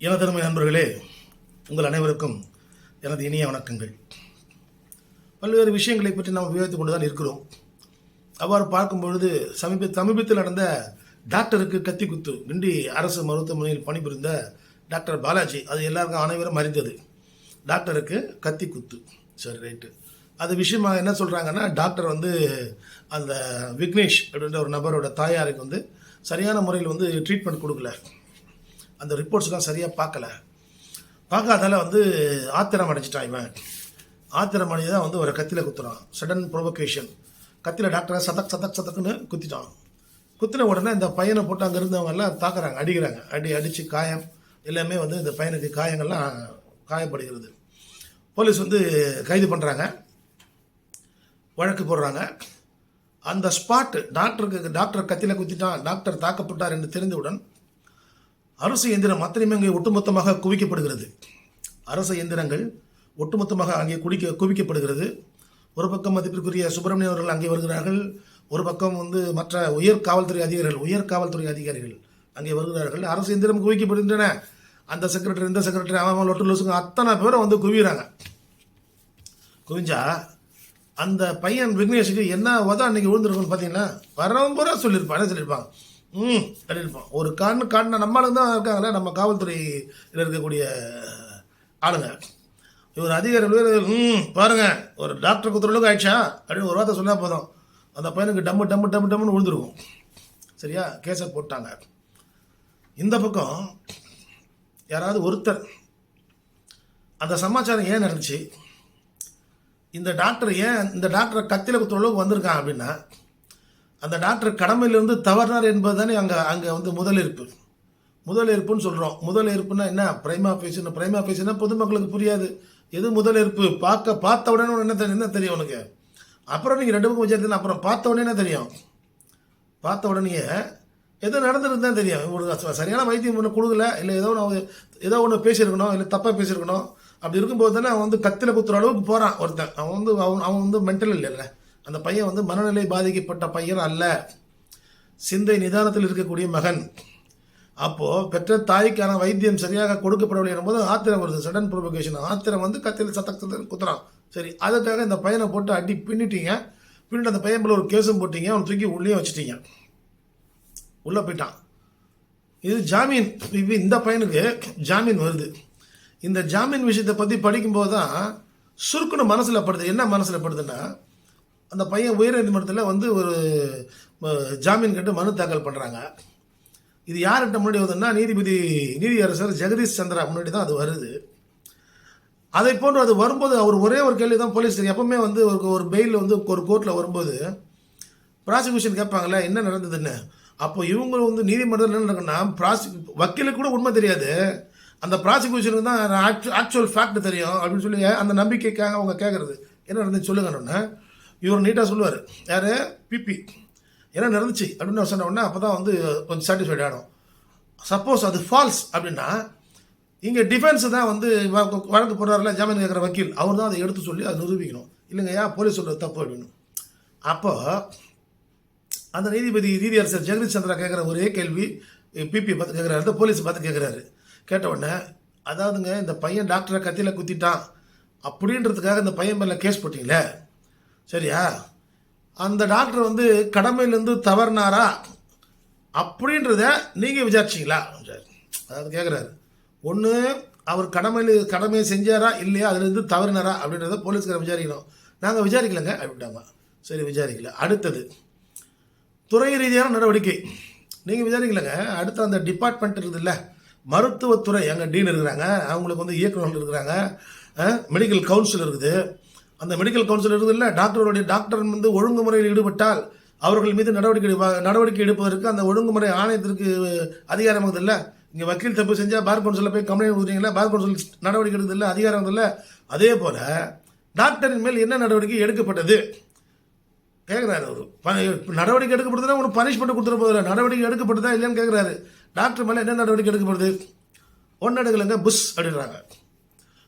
எனதருமை நண்பர்களே உங்கள் அனைவருக்கும் எனது இனிய வணக்கங்கள். பல்வேறு விஷயங்களை பற்றி நாம் விவாதித்துக் கொண்டு தான் இருக்கிறோம். அவ்வாறு பார்க்கும் பொழுது சமீப சமீபத்தில் நடந்த டாக்டருக்கு கத்தி குத்து கிண்டி அரசு மருத்துவமனையில் பணிபுரிந்த டாக்டர் பாலாஜி அது எல்லாருக்கும் அனைவரும் அறிந்தது. டாக்டருக்கு கத்தி குத்து சரி ரைட்டு. அது விஷயமாக என்ன சொல்கிறாங்கன்னா டாக்டர் வந்து அந்த விக்னேஷ் அப்படின்ற ஒரு நபரோட தாயாருக்கு வந்து சரியான முறையில் வந்து ட்ரீட்மெண்ட் கொடுக்கல. அந்த ரிப்போர்ட்ஸ்லாம் சரியாக பார்க்கல. பார்க்காதால வந்து ஆத்திரம் அடைஞ்சிட்டான் இவன். ஆத்திரம் அடைஞ்சு தான் வந்து ஒரு கத்தியில் குத்துறான். சடன் ப்ரொவொகேஷன் கத்தியில் டாக்டரை சதக் சதக் சதக்குன்னு குத்திட்டான். குத்தின உடனே இந்த பையனை போட்டு அங்கே இருந்தவங்கெல்லாம் தாக்குறாங்க அடிக்கிறாங்க. அடி அடித்து காயம் எல்லாமே வந்து இந்த பையனுக்கு காயங்கள்லாம் காயப்படுகிறது. போலீஸ் வந்து கைது பண்ணுறாங்க வழக்கு போடுறாங்க. அந்த ஸ்பாட்டு டாக்டருக்கு டாக்டர் கத்தியில் குத்திட்டான். டாக்டர் தாக்கப்பட்டார் என்று தெரிந்தவுடன் அரசு இயந்திரம் அத்தனையுமே அங்கே ஒட்டுமொத்தமாக குவிக்கப்படுகிறது. அரசு இயந்திரங்கள் ஒட்டுமொத்தமாக அங்கே குடிக்க குவிக்கப்படுகிறது. ஒரு பக்கம் மதிப்பிற்குரிய சுப்பிரமணியம் அவர்கள் அங்கே வருகிறார்கள். ஒரு பக்கம் வந்து மற்ற உயர் காவல்துறை அதிகாரிகள் உயர் காவல்துறை அதிகாரிகள் அங்கே வருகிறார்கள். அரசு இயந்திரம் குவிக்கப்படுகின்றன. அந்த செக்ரட்டரி இந்த செக்ரட்டரி அவன் லொட்டு லொசுங்க அத்தனை பேரும் வந்து குவிகிறாங்க குவிஞ்சா அந்த பையன் விக்னேஷுக்கு என்ன உதா அன்னைக்கு விழுந்துருக்குன்னு பார்த்தீங்கன்னா வரவன் பூரா சொல்லியிருப்பான். என்ன சொல்லியிருப்பாங்க ம் சொல்லியிருப்பான் ஒரு காரணு நம்ம நம்மளுக்கு தான் இருக்காங்களே நம்ம காவல்துறையில் இருக்கக்கூடிய ஆளுங்க. இவர் அதிகாரிகள் ம் பாருங்க ஒரு டாக்டர் குத்துறளவுக்கு ஆயிடுச்சா? அப்படின்னு ஒரு வார்த்தை சொன்னால் போதும். அந்த பையனுக்கு டம்மு டம்மு டம்மு டம்முன்னு விழுந்துருக்கும். சரியா? கேஸை போட்டாங்க. இந்த பக்கம் யாராவது ஒருத்தர் அந்த சமாச்சாரம் ஏன் நடந்துச்சு? இந்த டாக்டர் ஏன் இந்த டாக்டரை கத்தியில் குத்துற அளவுக்கு வந்திருக்கான் அப்படின்னா அந்த டாக்டர் கடமையிலிருந்து தவறினார் என்பது தானே அங்கே அங்கே வந்து முதலிருப்பு முதலிருப்புன்னு சொல்கிறோம் முதலிருப்புன்னா என்ன? பிரைமா பேசுன்னு பிரைமா பேசுனா பொதுமக்களுக்கு புரியாது. எது முதலிருப்பு பார்க்க பார்த்த உடனே என்ன தெரியும் என்ன தெரியும் உனக்கு? அப்புறம் நீங்கள் ரெண்டு பக்கம் வச்சிருந்தீங்க அப்புறம் பார்த்த உடனே என்ன தெரியும்? பார்த்த உடனே எது நடந்துருந்து தான் தெரியும். ஒரு சரியான வைத்தியம் ஒன்று கொடுக்கல. இல்லை ஏதோ ஒன்று ஏதோ ஒன்று பேசியிருக்கணும். இல்லை தப்பாக பேசியிருக்கணும். அப்படி இருக்கும்போது தானே அவன் வந்து கத்தில குத்துற அளவுக்கு போகிறான் ஒருத்தன். அவன் வந்து அவன் அவன் வந்து மென்டல் இல்லைல்ல. அந்த பையன் வந்து மனநிலை பாதிக்கப்பட்ட பையன் அல்ல. சிந்தை நிதானத்தில் இருக்கக்கூடிய மகன். அப்போது பெற்ற தாய்க்கான வைத்தியம் சரியாக கொடுக்கப்படவில்லை என்பது ஆத்திரம் வருது. சடன் ப்ரொபகேஷன் ஆத்திரம் வந்து கத்தியில் சத்தத்தில் குத்துறான். சரி அதுக்காக இந்த பையனை போட்டு அடி பின்னிட்டீங்க. பின்னிட்டு அந்த பையன் மேல ஒரு கேஸும் போட்டீங்க. அவனை தூக்கி உள்ளே வச்சுட்டீங்க. உள்ளே போயிட்டான். இது ஜாமீன். இப்போ இந்த பையனுக்கு ஜாமீன் வருது. இந்த ஜாமீன் விஷயத்தை பற்றி படிக்கும்போது தான் சுருக்குன்னு மனசில் படுது. என்ன மனசில் படுதுன்னா அந்த பையன் உயர்நீதிமன்றத்தில் வந்து ஒரு ஜாமீன் கேட்டு மனு தாக்கல் பண்ணுறாங்க இது யார்கிட்ட முன்னாடி வருதுன்னா நீதிபதி நீதியரசர் ஜெகதீஷ் சந்திரா முன்னாடி தான் அது வருது. அதை போன்று அது வரும்போது அவர் ஒரே ஒரு கேள்வி தான் போலீஸ் எப்பவுமே வந்து ஒரு ஒரு பெயில் வந்து ஒரு கோர்ட்டில் வரும்போது ப்ராசிக்யூஷன் கேட்பாங்களே என்ன நடந்ததுன்னு. அப்போ இவங்க வந்து நீதிமன்றத்தில் என்ன நடக்குன்னா ப்ராசி வக்கீலுக்கு கூட உண்மை தெரியாது. அந்த ப்ராசிக்யூஷனுக்கு தான் ஆக்சுவல் ஃபேக்ட் தெரியும் அப்படின்னு சொல்லி அந்த நம்பிக்கைக்காக அவங்க கேட்குறது என்ன நடந்துச்சு சொல்லுங்கன்னு இவர் நீட்டாக சொல்லுவார். யார்? பிபி என்ன நடந்துச்சு? அப்படின்னு சொன்ன உடனே அப்போ தான் வந்து கொஞ்சம் சாட்டிஸ்ஃபைட் ஆகிடும் சப்போஸ் அது ஃபால்ஸ் அப்படின்னா இங்கே டிஃபென்ஸ் தான் வந்து வழக்கு போடுறாருல ஜாமீன் கேட்குற வக்கீல். அவர் தான் அதை எடுத்து சொல்லி அதை நிரூபிக்கணும். இல்லைங்கய்யா போலீஸ் சொல்கிறது தப்பு அப்படின்னு. அப்போ அந்த நீதிபதி நீதியரசர் ஜெகதீஷ் சந்திரா கேட்குற ஒரே கேள்வி பிபி பார்த்து கேட்குறாரு போலீஸ் பார்த்து கேட்குறாரு. கேட்ட உடனே அதாவதுங்க இந்த பையன் டாக்டரை கத்தியில் குத்திட்டான். அப்படின்றதுக்காக இந்த பையன் மேலே கேஸ் போட்டிங்களே? சரியா? அந்த டாக்டர் வந்து கடமையிலேருந்து தவறினாரா? அப்படின்றத நீங்கள் விசாரிச்சிங்களா? அதாவது கேட்குறாரு ஒன்று அவர் கடமையில் கடமையை செஞ்சாரா? இல்லையா? அதுலேருந்து தவறினாரா? அப்படின்றத போலீஸ்கார விசாரிக்கணும். நாங்கள் விசாரிக்கலைங்க அப்படின்ட்டாங்க. சரி விசாரிக்கல. அடுத்தது துறை ரீதியான நடவடிக்கை. நீங்கள் விசாரிக்கலைங்க. அடுத்த அந்த டிபார்ட்மெண்ட் இருக்குதுல்ல மருத்துவத்துறை எங்கள் டீன் இருக்கிறாங்க. அவங்களுக்கு வந்து இயக்குநர்கள் இருக்கிறாங்க. மெடிக்கல் கவுன்சில் இருக்குது. அந்த மெடிக்கல் கவுன்சில் இருந்ததில்ல டாக்டருடைய டாக்டர் வந்து ஒழுங்குமுறையில் ஈடுபட்டால் அவர்கள் மீது நடவடிக்கை நடவடிக்கை எடுப்பதற்கு அந்த ஒழுங்குமுறை ஆணையத்திற்கு அதிகாரம் இருக்குது இல்லை. இங்கே வக்கீல் தப்பு செஞ்சால் பார் கவுன்சிலில் போய் கம்ப்ளைண்ட் கொடுக்குறீங்களா? பார் கவுன்சில் நடவடிக்கை எடுக்குது அதிகாரம் இல்லை. அதே போல் டாக்டரின் மேல் என்ன நடவடிக்கை எடுக்கப்பட்டது? கேட்குறாரு அவர். நடவடிக்கை எடுக்கப்படுதுன்னா ஒரு பனிஷ்மெண்ட் கொடுத்துட போதில்ல நடவடிக்கை எடுக்கப்படுதா இல்லையான்னு கேட்குறாரு டாக்டர் மேலே என்ன நடவடிக்கை எடுக்கப்படுது? ஒன்று எடுக்கலைங்க புஷ் அப்படின்றாங்க.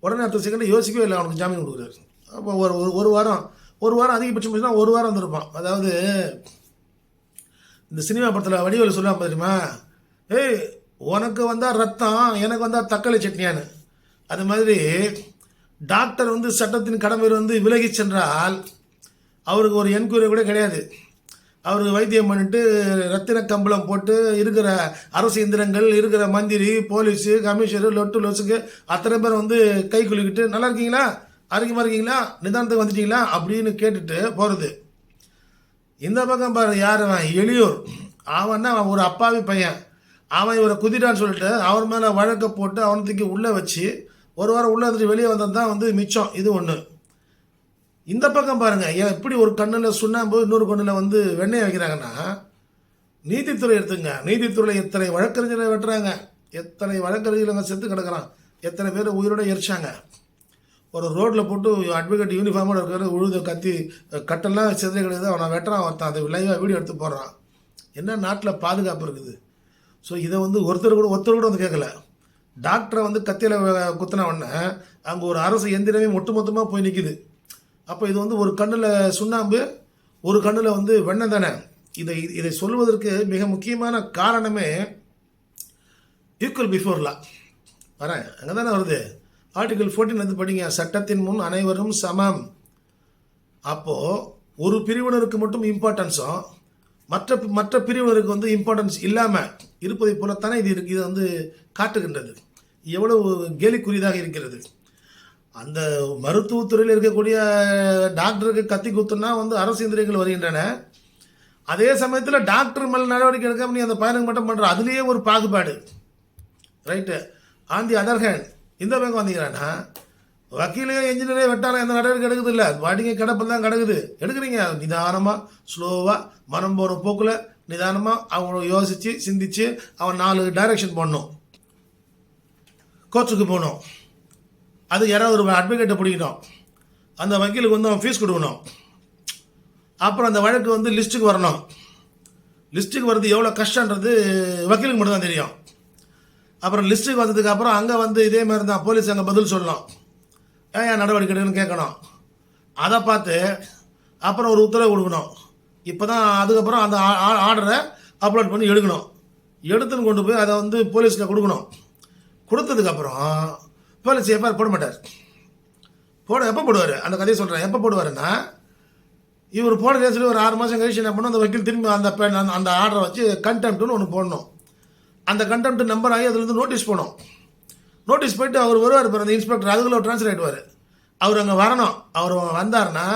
உடனே அடுத்த செகண்ட் யோசிக்கவே இல்லை அவனுக்கு ஜாமீன் கொடுக்குறாரு. அப்போ ஒரு ஒரு ஒரு வாரம் ஒரு வாரம் அதிகபட்சம் போச்சுன்னா ஒரு வாரம் வந்திருப்பான். அதாவது இந்த சினிமா படத்தில் வடிவேலு சொல்லாம தெரியுமா? ஏய் உனக்கு வந்தால் ரத்தம் எனக்கு வந்தால் தக்காளி சட்னியான்னு. அது மாதிரி டாக்டர் வந்து சட்டத்தின் கடமை வந்து விலகி சென்றால் அவருக்கு ஒரு என்கொயரி கூட கிடையாது. அவருக்கு வைத்தியம் பண்ணிட்டு ரத்தின கம்பளம் போட்டு இருக்கிற அரசு இயந்திரங்கள் இருக்கிற மந்திரி போலீஸு கமிஷனர் லொட்டு லொசுக்கு அத்தனை பேர் வந்து கை குலுக்கிட்டு நல்லா இருக்கீங்களா? ஆரோக்கியமாக இருக்கீங்களா? நிதானத்துக்கு வந்துட்டீங்களா? அப்படின்னு கேட்டுட்டு போகிறது இந்த பக்கம் பாரு யார் அவன்? எளியூர். அவன்னா அவன் ஒரு அப்பாவி பையன். அவன் இவரை குதிட்டான்னு சொல்லிட்டு அவர் மேலே வழக்கை போட்டு அவனை தூக்கி உள்ளே வச்சு ஒரு வாரம் உள்ளே வந்துட்டு வெளியே வந்தது தான் வந்து மிச்சம். இது ஒன்று இந்த பக்கம் பாருங்கள் ஏன் எப்படி ஒரு கண்ணில் சுண்ணாம்பு இன்னொரு கண்ணில் வந்து வெண்ணெய் வைக்கிறாங்கன்னா நீதித்துறை எடுத்துங்க. நீதித்துறை எத்தனை வழக்கறிஞரை வெட்டுறாங்க? எத்தனை வழக்கறிஞர்கள் செத்து கிடக்குறான்? எத்தனை பேர் உயிரோட எரிச்சாங்க? ஒரு ரோட்டில் போட்டு அட்வொகேட் யூனிஃபார்மோட இருக்கிற உழுது கத்தி கட்டெல்லாம் சிதறி கிடையாது அவனை வெட்டுறான் ஒருத்தன். அதை லைவாக வீடியோ எடுத்து போடுறான். என்ன நாட்டில் பாதுகாப்பு இருக்குது? ஸோ இதை வந்து ஒருத்தர் கூட ஒருத்தர் கூட வந்து கேட்கல டாக்டரை வந்து கத்தியில் குத்தின உடனே அங்கே ஒரு அரசு எந்திரமே ஒட்டுமொத்தமாக போய் நிற்கிது அப்போ இது வந்து ஒரு கண்ணில் சுண்ணாம்பு ஒரு கண்ணில் வந்து வெண்ணெய் தானே. இதை இதை சொல்வதற்கு மிக முக்கியமான காரணமே ஈக்குவல் பிஃபோர்லாம் வரேன். அங்கே தானே வருது? ஆர்டிகல் ஃபோர்டீன் வந்து படிங்க. சட்டத்தின் முன் அனைவரும் சமம். அப்போது ஒரு பிரிவினருக்கு மட்டும் இம்பார்ட்டன்ஸும் மற்ற மற்ற பிரிவினருக்கு வந்து இம்பார்ட்டன்ஸ் இல்லாமல் இருப்பதை போலத்தானே இது இருக்கு இது வந்து காட்டுகின்றது. எவ்வளவு கேலிக்குரியதாக இருக்கிறது. அந்த மருத்துவத்துறையில் இருக்கக்கூடிய டாக்டருக்கு கத்தி குத்துனா வந்து அரசு இந்திரியங்கள் வருகின்றன. அதே சமயத்தில் டாக்டர் மேல் நடவடிக்கை எடுக்காம நீ அந்த பயணம் மட்டும் பண்ணுற அதுலேயே ஒரு பாகுபாடு. Right on the other hand இந்த பக்கம் வந்தீங்கன்னா வக்கீலையோ என்ஜினியரே வெட்டாலும் எந்த நடவடிக்கை எடுக்குது இல்லை வாட்டிங்க கிடப்பில் தான் கிடக்குது. எடுக்கிறீங்க. நிதானமாக ஸ்லோவாக மனம் போகிற போக்கில் நிதானமாக அவங்கள யோசித்து சிந்தித்து அவன் நாலு டைரக்ஷன் போடணும். கோச்சுக்கு போகணும். அது யாராவது ஒரு அட்வொகேட்டை பிடிக்கணும். அந்த வக்கீலுக்கு வந்து அவன் ஃபீஸ் கொடுக்கணும். அப்புறம் அந்த வழக்கு வந்து லிஸ்ட்டுக்கு வரணும். லிஸ்ட்டுக்கு வர்றது எவ்வளோ கஷ்டன்றது வக்கீலுக்கு மட்டும்தான் தெரியும். அப்புறம் லிஸ்ட்டுக்கு வந்ததுக்கு அப்புறம் அங்கே வந்து இதே மாதிரி தான் போலீஸ் அங்கே பதில் சொல்லணும். ஏன் ஏன் நடவடிக்கை எடுக்கணும்னு கேட்கணும். அதை பார்த்து அப்புறம் ஒரு உத்தரவு கொடுக்கணும். இப்போ தான் அதுக்கப்புறம் அந்த ஆர்டரை அப்லோட் பண்ணி எடுக்கணும். எடுத்துன்னு கொண்டு போய் அதை வந்து போலீஸில் கொடுக்கணும். கொடுத்ததுக்கப்புறம் போலீஸ் எஃப்ஐஆர் போட மாட்டார். போட எப்போ போடுவார்? அந்த கதையை சொல்கிறேன் எப்போ போடுவாருன்னா இவர் போடலன்னு சொல்லி ஒரு ஆறு மாதம் கழிச்சு என்ன பண்ணணும் அந்த வக்கீல் திரும்பி அந்த அந்த- அந்த ஆர்டரை வச்சு கண்டெம்ட்னு ஒன்று போடணும். அந்த கண்டெம்ட் நம்பர் ஆகி அதுலேருந்து நோட்டீஸ் போனோம். நோட்டீஸ் போயிட்டு அவர் வருவார் இப்போ அந்த இன்ஸ்பெக்டர் அதுக்குள்ள ட்ரான்ஸ்ஃபர் ஆகிடுவார் அவர் அங்கே வரணும். அவர் வந்தாருன்னா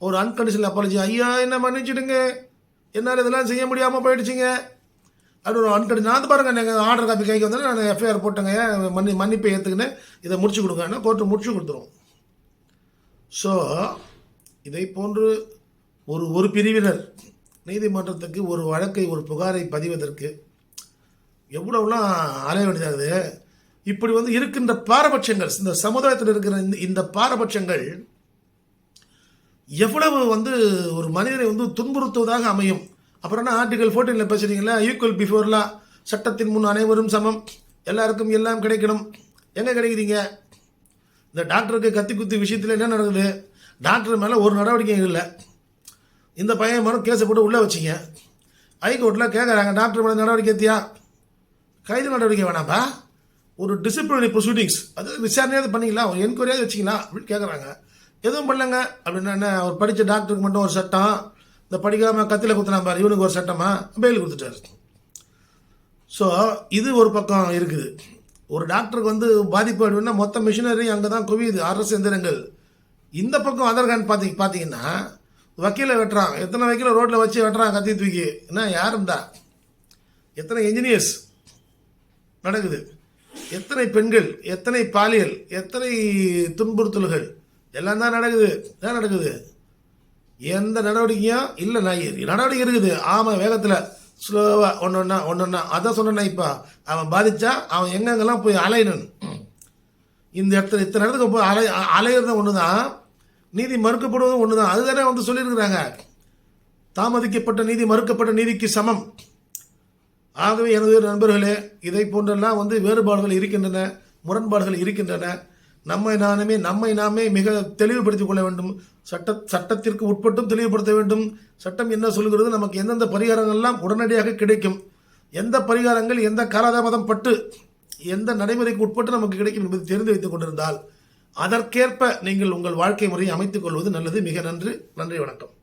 ஒரு அன்கண்டிஷனல் அப்பாலஜி ஐயா என்ன மன்னிச்சிடுங்க. என்னால் இதெல்லாம் செய்ய முடியாமல் போயிடுச்சிங்க. அப்படி ஒரு அன்கண்டி நான் வந்து பாருங்க நீங்கள் ஆர்டர் காப்பி கைக்கு வந்தேன் நான் எஃப்ஐஆர் போட்டேங்க. மன்னி மன்னிப்பை ஏற்றுக்கின்னு இதை முடிச்சு கொடுங்கன்னா கோர்ட்டு முடிச்சு கொடுத்துருவோம். ஸோ இதை போன்று ஒரு ஒரு பிரிவினர் நீதிமன்றத்துக்கு ஒரு வழக்கை ஒரு புகாரை பதிவதற்கு எவ்வளவுலாம் அலைய வேண்டியதாகுது. இப்படி வந்து இருக்கின்ற பாரபட்சங்கள் இந்த சமுதாயத்தில் இருக்கிற இந்த இந்த பாரபட்சங்கள் எவ்வளவு வந்து ஒரு மனிதனை வந்து துன்புறுத்துவதாக அமையும். அப்புறம் என்ன ஆர்டிகல் ஃபோர்டீனில் பேசுறீங்களா ஈக்குவல் பிஃபோர்லா சட்டத்தின் முன் அனைவரும் சமம் எல்லாருக்கும் எல்லாம் கிடைக்கணும். எங்கே கிடைக்கிறீங்க? இந்த டாக்டருக்கு கத்தி குத்தி விஷயத்தில் என்ன நடக்குது? டாக்டர் மேலே ஒரு நடவடிக்கையும் இல்லை. இந்த பையன் மேலும் கேஸை போட்டு உள்ளே வச்சிங்க. ஹைகோர்ட்டில் கேட்குறாங்க டாக்டர் மேலே நடவடிக்கை எத்தியா கைது நடவடிக்கை வேணாம்பா? ஒரு டிசிப்ளினரி ப்ரொசீடிங்ஸ் அது விசாரணையாவது பண்ணிக்கலாம் ஒரு என்கொயரியாவது வச்சிக்கலாம் அப்படின்னு கேட்குறாங்க எதுவும் பண்ணலங்க. அப்படின்னா என்ன? அவர் படித்த டாக்டருக்கு மட்டும் ஒரு சட்டம். இந்த படிக்காமல் கத்தியில் குத்துனா பாரு இவனுக்கு ஒரு சட்டமாக பெயில் கொடுத்துட்டாரு. ஸோ இது ஒரு பக்கம் இருக்குது. ஒரு டாக்டருக்கு வந்து பாதிப்பு அப்படின்னா மொத்த மிஷினரி அங்கே தான் குவியுது. அரசு எந்திரங்கள். இந்த பக்கம் அதர் பார்த்தி பார்த்தீங்கன்னா வக்கீலை வெட்டுறான். எத்தனை வக்கீல ரோட்டில் வச்சு வெட்டுறான் கத்தி தூக்கி. என்ன யார் இருந்தா எத்தனை இன்ஜினியர்ஸ் நடக்குது. எத்தனை பெண்கள் எத்தனை பாலியல் எத்தனை துன்புறுத்தல்கள் எல்லாம் தான் நடக்குது தான் நடக்குது. எந்த நடவடிக்கையும் இல்லை நான் நடவடிக்கை இருக்குது. ஆமாம் வேகத்தில். ஸ்லோவாக ஒன்று ஒன்றா ஒன்று ஒன்றா அதான் சொன்னேன் இப்போ அவன் பாதித்தா அவன் எங்கெங்கெல்லாம் போய் அலையணும்? இந்த இடத்துல இத்தனை இடத்துக்கு போய் அலை அலையிறது ஒன்று தான் நீதி மறுக்கப்படுவதும் ஒன்று தான் அதுதானே வந்து சொல்லியிருக்கிறாங்க. தாமதிக்கப்பட்ட நீதி மறுக்கப்பட்ட நீதிக்கு சமம். ஆகவே எனது நண்பர்களே இதை போன்றெல்லாம் வந்து வேறுபாடுகள் இருக்கின்றன முரண்பாடுகள் இருக்கின்றன. நம்மை நானுமே நம்மை நாமே மிக தெளிவுபடுத்திக் கொள்ள வேண்டும். சட்ட சட்டத்திற்கு உட்பட்டும் தெளிவுபடுத்த வேண்டும். சட்டம் என்ன சொல்கிறது? நமக்கு எந்தெந்த பரிகாரங்கள்லாம் உடனடியாக கிடைக்கும்? எந்த பரிகாரங்கள் எந்த காலதாமதம் பட்டு எந்த நடைமுறைக்கு உட்பட்டு நமக்கு கிடைக்கும் என்பதை தெரிந்து வைத்துக் கொண்டிருந்தால் அதற்கேற்ப நீங்கள் உங்கள் வாழ்க்கை முறையை அமைத்துக் கொள்வது நல்லது. மிக நன்று. நன்றி வணக்கம்.